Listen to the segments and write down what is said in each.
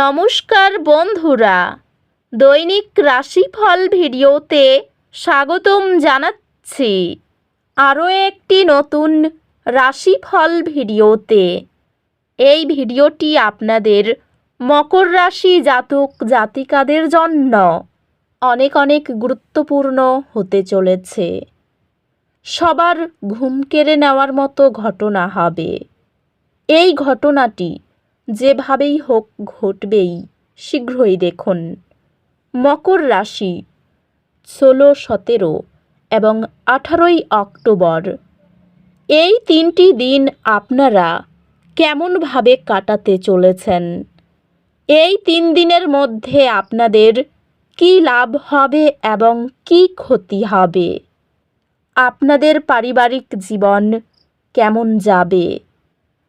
নমস্কার বন্ধুরা। দৈনিক রাশিফল ভিডিওতে স্বাগতম জানাচ্ছি। আরও একটি নতুন রাশিফল ভিডিওতে। এই ভিডিওটি আপনাদের মকর রাশি জাতক জাতিকাদের জন্য অনেক অনেক গুরুত্বপূর্ণ হতে চলেছে। সবার ঘুম কেড়ে নেওয়ার মতো ঘটনা হবে। এই ঘটনাটি যেভাবেই হোক ঘটবেই, শীঘ্রই দেখুন। মকর রাশি, ষোলো, সতেরো এবং আঠারোই অক্টোবর। এই তিনটি দিন আপনারা কেমনভাবে কাটাতে চলেছেন? এই তিন দিনের মধ্যে আপনাদের কী লাভ হবে এবং কী ক্ষতি হবে? আপনাদের পারিবারিক জীবন কেমন যাবে?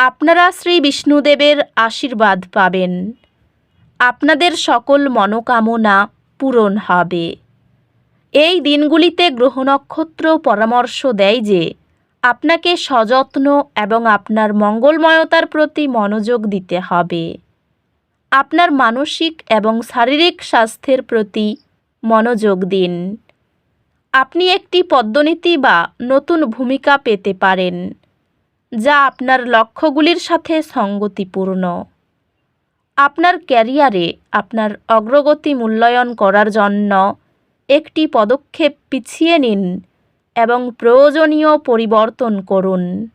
আপনারা শ্রী বিষ্ণুদেবের আশীর্বাদ পাবেন। আপনাদের সকল মনোকামনা পূরণ হবে। এই দিনগুলিতে গ্রহ নক্ষত্র পরামর্শ দেয় যে, আপনাকে সযত্ন এবং আপনার মঙ্গলময়তার প্রতি মনোযোগ দিতে হবে। আপনার মানসিক এবং শারীরিক স্বাস্থ্যের প্রতি মনোযোগ দিন। আপনি একটি পদ্মনীতি বা নতুন ভূমিকা পেতে পারেন। যা আপনার লক্ষ্যগুলির সাথে সঙ্গতিপূর্ণ। আপনার ক্যারিয়ারে আপনার অগ্রগতি মূল্যায়ন করার জন্য একটি পদক্ষেপ পিছিয়ে নিন এবং প্রয়োজনীয় পরিবর্তন করুন।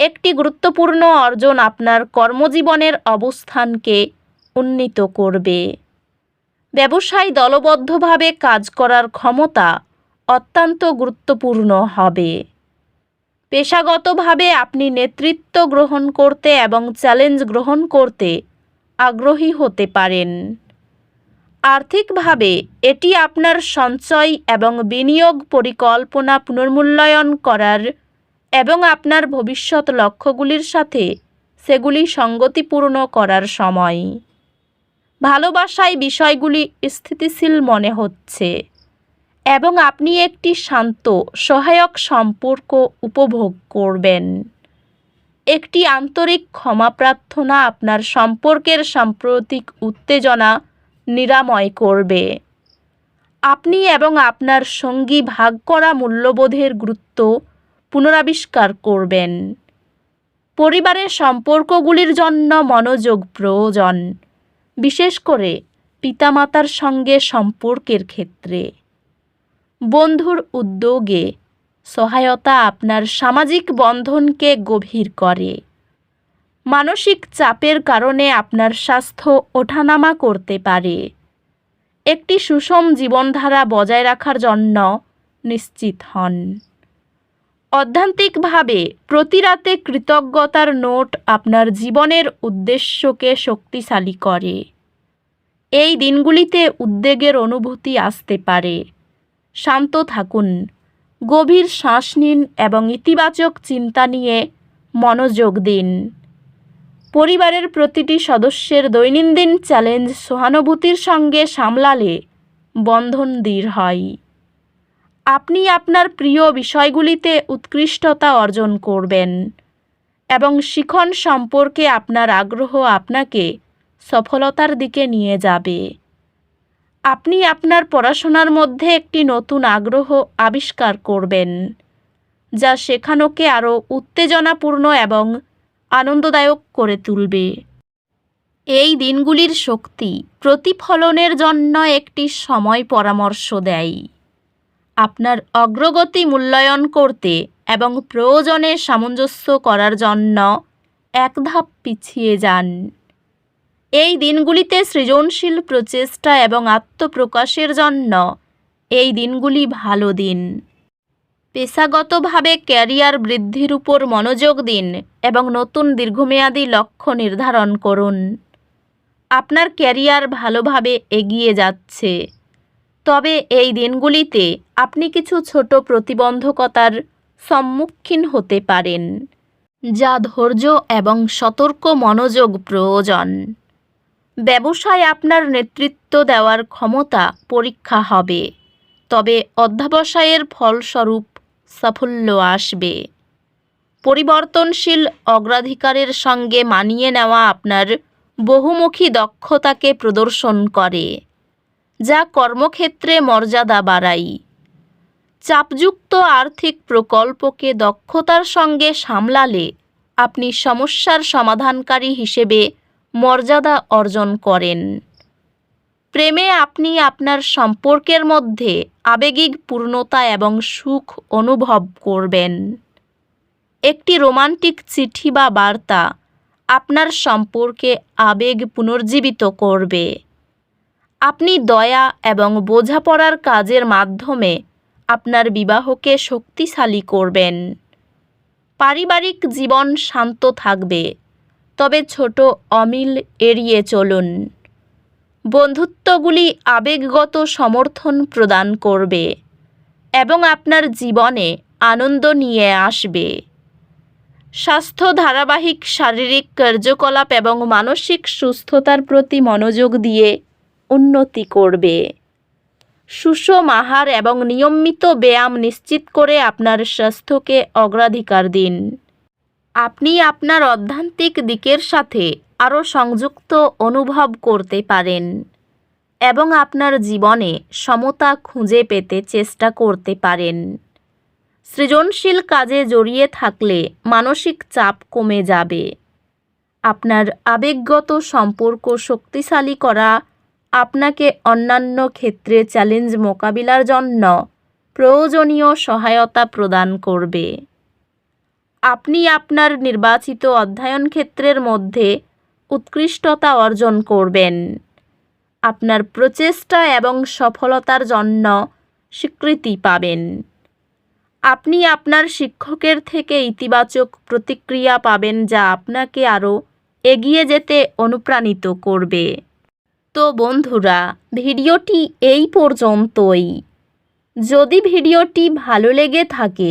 একটি গুরুত্বপূর্ণ অর্জন আপনার কর্মজীবনের অবস্থানকে উন্নীত করবে। ব্যবসায় দলবদ্ধভাবে কাজ করার ক্ষমতা অত্যন্ত গুরুত্বপূর্ণ হবে। পেশাগতভাবে আপনি নেতৃত্ব গ্রহণ করতে এবং চ্যালেঞ্জ গ্রহণ করতে আগ্রহী হতে পারেন। আর্থিকভাবে এটি আপনার সঞ্চয় এবং বিনিয়োগ পরিকল্পনা পুনর্মূল্যায়ন করার এবং আপনার ভবিষ্যৎ লক্ষ্যগুলির সাথে সেগুলি সঙ্গতিপূর্ণ করার সময়। ভালোবাসায় বিষয়গুলি স্থিতিশীল মনে হচ্ছে। এবং আপনি একটি শান্ত, সহায়ক সম্পর্ক উপভোগ করবেন। একটি আন্তরিক ক্ষমা প্রার্থনা আপনার সম্পর্কের সাম্প্রতিক উত্তেজনা নিরাময় করবে। আপনি এবং আপনার সঙ্গী ভাগ করা মূল্যবোধের গুরুত্ব পুনরাবিষ্কার করবেন। পরিবারের সম্পর্কগুলির জন্য মনোযোগ প্রয়োজন, বিশেষ করে পিতামাতার সঙ্গে সম্পর্কের ক্ষেত্রে। বন্ধুর উদ্যোগে সহায়তা আপনার সামাজিক বন্ধনকে গভীর করে। মানসিক চাপের কারণে আপনার স্বাস্থ্য ওঠানামা করতে পারে। একটি সুষম জীবনধারা বজায় রাখার জন্য নিশ্চিত হন। অধ্যান্তিকভাবে প্রতিরাতে কৃতজ্ঞতার নোট আপনার জীবনের উদ্দেশ্যকে শক্তিশালী করে। এই দিনগুলিতে উদ্বেগের অনুভূতি আসতে পারে। শান্ত থাকুন। গভীর শ্বাস নিন এবং ইতিবাচক চিন্তা নিয়ে মনোযোগ দিন। পরিবারের প্রতিটি সদস্যের দৈনন্দিন চ্যালেঞ্জ সহানুভূতির সঙ্গে সামলালে বন্ধন দৃঢ় হয়। আপনি আপনার প্রিয় বিষয়গুলিতে উৎকৃষ্টতা অর্জন করবেন এবং শিখন সম্পর্কে আপনার আগ্রহ আপনাকে সফলতার দিকে নিয়ে যাবে। আপনি আপনার পড়াশোনার মধ্যে একটি নতুন আগ্রহ আবিষ্কার করবেন, যা শেখানোকে আরও উত্তেজনাপূর্ণ এবং আনন্দদায়ক করে তুলবে। এই দিনগুলির শক্তি প্রতিফলনের জন্য একটি সময় পরামর্শ দেয়। আপনার অগ্রগতি মূল্যায়ন করতে এবং প্রয়োজনে সামঞ্জস্য করার জন্য এক ধাপ পিছিয়ে যান। এই দিনগুলিতে সৃজনশীল প্রচেষ্টা এবং আত্মপ্রকাশের জন্য এই দিনগুলি ভালো দিন। পেশাগতভাবে ক্যারিয়ার বৃদ্ধির উপর মনোযোগ দিন এবং নতুন দীর্ঘমেয়াদী লক্ষ্য নির্ধারণ করুন। আপনার ক্যারিয়ার ভালোভাবে এগিয়ে যাচ্ছে। তবে এই দিনগুলিতে আপনি কিছু ছোট প্রতিবন্ধকতার সম্মুখীন হতে পারেন, যা ধৈর্য এবং সতর্ক মনোযোগ প্রয়োজন। ব্যবসায় আপনার নেতৃত্ব দেওয়ার ক্ষমতা পরীক্ষা হবে। তবে অধ্যাবসায়ের ফলস্বরূপ সাফল্য আসবে। পরিবর্তনশীল অগ্রাধিকারের সঙ্গে মানিয়ে নেওয়া আপনার বহুমুখী দক্ষতাকে প্রদর্শন করে, যা কর্মক্ষেত্রে মর্যাদা বাড়ায়। চাপযুক্ত আর্থিক প্রকল্পকে দক্ষতার সঙ্গে সামলালে আপনি সমস্যার সমাধানকারী হিসেবে মর্যাদা অর্জন করেন। প্রেমে আপনি আপনার সম্পর্কের মধ্যে আবেগিক পূর্ণতা এবং সুখ অনুভব করবেন। একটি রোমান্টিক চিঠি বা বার্তা আপনার সম্পর্কে আবেগ পুনর্জীবিত করবে। আপনি দয়া এবং বোঝাপড়ার কাজের মাধ্যমে আপনার বিবাহকে শক্তিশালী করবেন। পারিবারিক জীবন শান্ত থাকবে। তবে ছোট অমিল এড়িয়ে চলুন। বন্ধুত্বগুলি আবেগগত সমর্থন প্রদান করবে এবং আপনার জীবনে আনন্দ নিয়ে আসবে। স্বাস্থ্য, ধারাবাহিক, শারীরিক কার্যকলাপ এবং মানসিক সুস্থতার প্রতি মনোযোগ দিয়ে উন্নতি করবে। সুষম আহার এবং নিয়মিত ব্যায়াম নিশ্চিত করে আপনার স্বাস্থ্যকে অগ্রাধিকার দিন। আপনি আপনার অধ্যান্তিক দিকের সাথে আরও সংযুক্ত অনুভব করতে পারেন এবং আপনার জীবনে সমতা খুঁজে পেতে চেষ্টা করতে পারেন। সৃজনশীল কাজে জড়িয়ে থাকলে মানসিক চাপ কমে যাবে। আপনার আবেগগত সম্পর্ক শক্তিশালী করা, আপনাকে অন্যান্য ক্ষেত্রে চ্যালেঞ্জ মোকাবিলার জন্য প্রয়োজনীয় সহায়তা প্রদান করবে। আপনি আপনার নির্বাচিত অধ্যয়ন ক্ষেত্রের মধ্যে উৎকৃষ্টতা অর্জন করবেন। আপনার প্রচেষ্টা এবং সফলতার জন্য স্বীকৃতি পাবেন। আপনি আপনার শিক্ষকের থেকে ইতিবাচক প্রতিক্রিয়া পাবেন যা আপনাকে আরও এগিয়ে যেতে অনুপ্রাণিত করবে। তো বন্ধুরা, ভিডিওটি এই পর্যন্তই। যদি ভিডিওটি ভালো লেগে থাকে